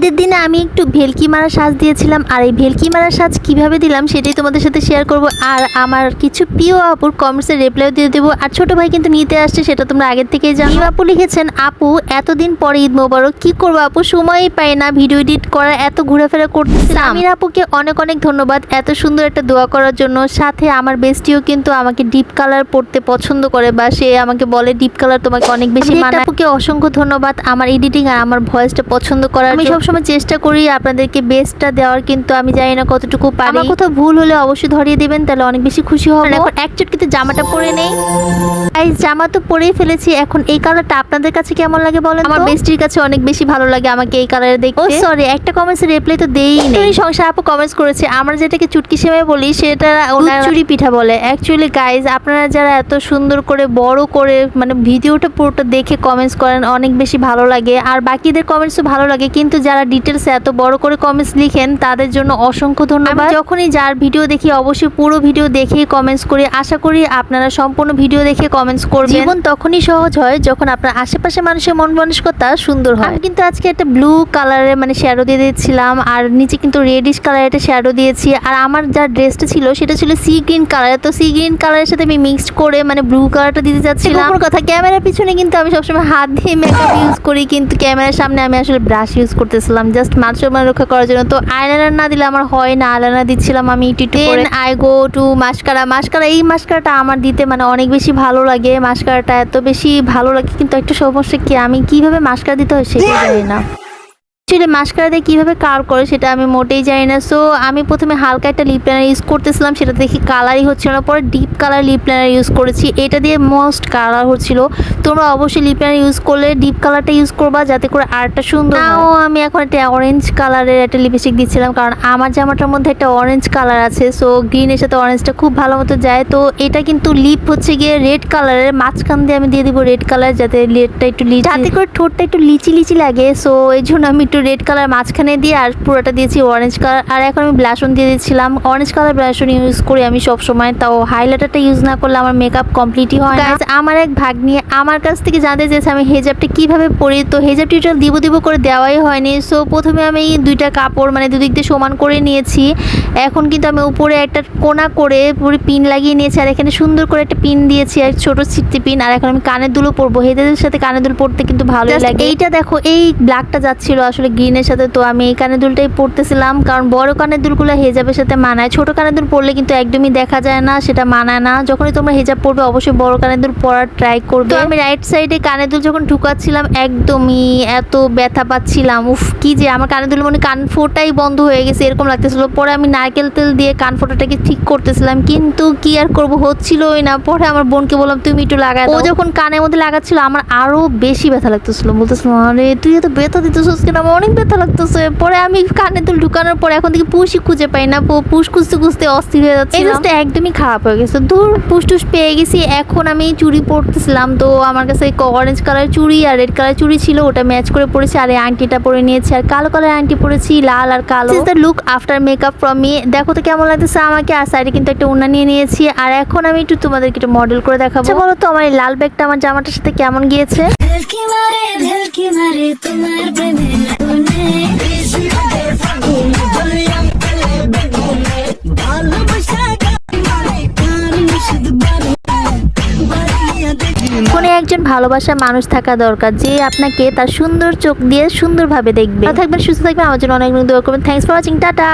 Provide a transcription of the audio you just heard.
ঈদের দিনে আমি একটু ভেলকি মারা সাজ দিয়েছিলাম আর এই ভেলকি মারা সাজ কীভাবে দিলাম সেটাই তোমাদের সাথে শেয়ার করব। আর আমার কিছু প্রিয় আপুর কমেন্টসের রিপ্লাই দিয়ে দেবো। আর ছোট ভাই কিন্তু নিতে আসছে সেটা তোমরা আগের থেকেই জানো। আপু লিখেছেন আপু এতদিন পরে ঈদ মোবারক কি করব আপু? সময়ই পাই না ভিডিও এডিট করা এত ঘোরাফেরা করতেছে। আমির আপুকে অনেক অনেক ধন্যবাদ এত সুন্দর একটা দোয়া করার জন্য। সাথে আমার বেস্টিও কিন্তু আমাকে ডিপ কালার পড়তে পছন্দ করে বা সে আমাকে বলে ডিপ কালার তোমাকে অনেক বেশি আপুকে অসংখ্য ধন্যবাদ আমার এডিটিং আর আমার ভয়েসটা পছন্দ করার আমি সবসময় চেষ্টা করি আপনাদেরকে বেস্টটা দেওয়ার কিন্তু আমি জানি না কতটুকু পারি। আমার কোথাও ভুল হলে অবশ্যই ধরিয়ে দিবেন তাহলে অনেক বেশি খুশি হব। এখন এক চুটকিতে জামাটা পরে নেই। এই জামা তো পরেই ফেলেছি এখন এই কালারটা আপনাদের কাছে কেমন লাগে বলেন আমার বেস্টির কাছে অনেক বেশি ভালো লাগে আমাকে এই কালারে দেখতে। ও সরি একটা কমেন্টস রিপ্লাই তো দেই নেই। সংসার আপু কমেন্টস করেছে আমরা যেটাকে চুটকি সেমাই বলি সেটা ওনার চুরি পিঠা বলে। অ্যাকচুয়ালি গাইজ আপনারা যারা এত সুন্দর করে বড় করে মানে ভিডিওটা পুরোটা দেখে কমেন্টস করেন অনেক বেশি ভালো লাগে। আর বাকিদের কমেন্টসও ভালো লাগে কিন্তু যারা ডিটেলস এত বড় করে কমেন্টস লিখেন তাদের জন্য অসংখ্য ধন্যবাদ। যখনই যার ভিডিও দেখি অবশ্যই পুরো ভিডিও দেখেই কমেন্টস করি। আশা করি আপনারা সম্পূর্ণ ভিডিও দেখে কমেন্টস করবেন। জীবন তখনই সহজ হয় যখন আপনার আশেপাশে মানুষের মন মানসিকতা সুন্দর হয়। আমি কিন্তু আজকে একটা ব্লু কালারের মানে শ্যাডো দিয়ে দিয়েছিলাম আর নিচে কিন্তু রেডিশ কালারের একটা শ্যাডো দিয়েছি। আর আমার যা ড্রেসটা ছিল সেটা ছিল সি গ্রিন কালার তো সি গ্রিন কালারের সাথে আমি মিক্সড করে মানে ব্লু কালারটা দিতে চাচ্ছিলাম। আমার কথা ক্যামেরার পিছনে কিন্তু আমি সবসময় হাত দিয়ে মেকআপ ইউজ করি কিন্তু ক্যামেরার সামনে আমি আসলে ব্রাশ ইউজ করতেছিলাম জাস্ট মান মানে রক্ষা করার জন্য। তো আইলাইনার না দিলে আমার হয় না। আইলাইনার দিচ্ছিলাম আমি টিটেন ten I go to mascara mascara এই মাস্কারাটা আমার দিতে মানে অনেক বেশি ভালো লাগে। মাস্কারাটা এত বেশি ভালো লাগে কিন্তু একটা সমস্যা কি? আমি কীভাবে মাস্কারা দিতে হয় সেটা জানি না। অ্যাকচুয়ালি মাস্কারা দিয়ে কীভাবে কার করে সেটা আমি মোটেই জানি না। সো আমি প্রথমে হালকা একটা লিপ লাইনার ইউজ করতেছিলাম সেটা দেখি কালারই হচ্ছিল না। পরে deep colour lip liner use করেছি। এটা দিয়ে মোস্ট কালার হচ্ছিল। তোমরা অবশ্যই লিপ লাইনার ইউজ করলে ডিপ কালারটা ইউজ করবা যাতে করে আর্টটা সুন্দর নাও আমি এখন একটা অরেঞ্জ কালারের একটা লিপস্টিক দিচ্ছিলাম কারণ আমার জামাটার মধ্যে একটা অরেঞ্জ কালার আছে। সো গ্রিনের সাথে অরেঞ্জটা খুব ভালো মতো যায়। তো এটা কিন্তু লিপ হচ্ছে গিয়ে রেড কালারের মাঝখান দিয়ে আমি দিয়ে দিব রেড কালার যাতে লেটটা একটু লিচি যাতে করে ঠোঁটটা একটু লিচি লিচি লাগে। সো এই জন্য আমি একটু রেড কালার মাঝখানে দিয়ে আর পুরোটা দিয়েছি অরেঞ্জ কালার আর এখন আমি ব্লাশন দিয়ে দিচ্ছিলাম। অরেঞ্জ কালার ব্লাশন ইউজ করি আমি সব সময় তাও হাইলাইটারটা ইউজ না করলে আমার মেকআপ কমপ্লিটই হয় না। আমার এক ভাগ নিয়ে আমার কাছ থেকে জানতে চেয়েছে আমি হেজাবটা কীভাবে পরি। তো হেজাব টিউটোরিয়াল দিব দিব করে দেওয়াই হয়নি। সো প্রথমে আমি দুইটা কাপড় মানে দুদিক দিয়ে সমান করে নিয়েছি। এখন কিন্তু আমি উপরে একটা কোনা করে পুরো পিন লাগিয়ে নিয়েছি। আর এখানে সুন্দর করে একটা পিন দিয়েছি আর ছোট ছিটতে পিন আর এখন আমি কানের দুলো পরবো। হেজাবের সাথে কানের দুল পরতে কিন্তু Just লাগে। এইটা দেখো এই ব্ল্যাকটা যাচ্ছিল আসলে গ্রিনের সাথে তো আমি এই কানের দুলটাই পরতেছিলাম কারণ বড় কানের দুলগুলো হেজাবের সাথে মানায়। ছোট কানের দুল পরলে কিন্তু একদমই দেখা যায় না সেটা মানায় না। যখনই তোমরা হেজাব পরবে অবশ্যই বড় কানের দুল পরার ট্রাই করবে। তো আমি রাইট সাইডে কানের দুল যখন ঢুকাচ্ছিলাম একদমই এত ব্যথা পাচ্ছিলাম। উফ কি যে আমার কানের দুল মানে কান ফোটাই বন্ধ হয়ে গেছে এরকম লাগতেছিল। পরে আমি নারকেল তেল দিয়ে কান ফোটাটাকে ঠিক করতেছিলাম কিন্তু কি আর করব হচ্ছিলই না। পরে আমার বোনকে বললাম তুমি একটু লাগাই ও যখন কানের মধ্যে লাগাচ্ছিল আমার আরও বেশি ব্যথা লাগতেছিল। বলতেছিলাম আরে তুই এত ব্যথা দিতেছিস কেন? আমার অনেক ব্যথা লাগতেছে। পরে আমি কানে দুল ঢুকানোর পরে এখন থেকে পুষই খুঁজে পাই না। পু- পুষ খুঁজতে খুঁজতে অস্থির হয়ে যাচ্ছে এই জিনিসটা একদমই খারাপ হয়ে গেছে। দূর পুষ টুস পেয়ে গেছি। এখন আমি চুড়ি পরতেছিলাম। তো আমার কাছে অরেঞ্জ কালার চুড়ি আর রেড কালার চুড়ি ছিল। ওটা ম্যাচ করে পরেছি আর এই আংটিটা পরে নিয়েছি। আর কালো কালার আংটি পরেছি লাল আর কালো। The look after makeup from me দেখো তো কেমন লাগতেছে আমাকে। আর সাইডে কিন্তু একটা উন্না নিয়ে নিয়েছি। আর এখন আমি একটু তোমাদেরকে একটু মডেল করে দেখাবো। আচ্ছা বলো তো আমার এই লাল ব্যাগটা আমার জামাটার সাথে কেমন গিয়েছে? কোনো একজন ভালোবাসা মানুষ থাকা দরকার, যে আপনাকে তার সুন্দর চোখ দিয়ে সুন্দরভাবে দেখবে। থাকবেন, সুস্থ থাকবেন, আমার জন্য অনেক অনেক দোয়া করবেন। Thanks for watching tata!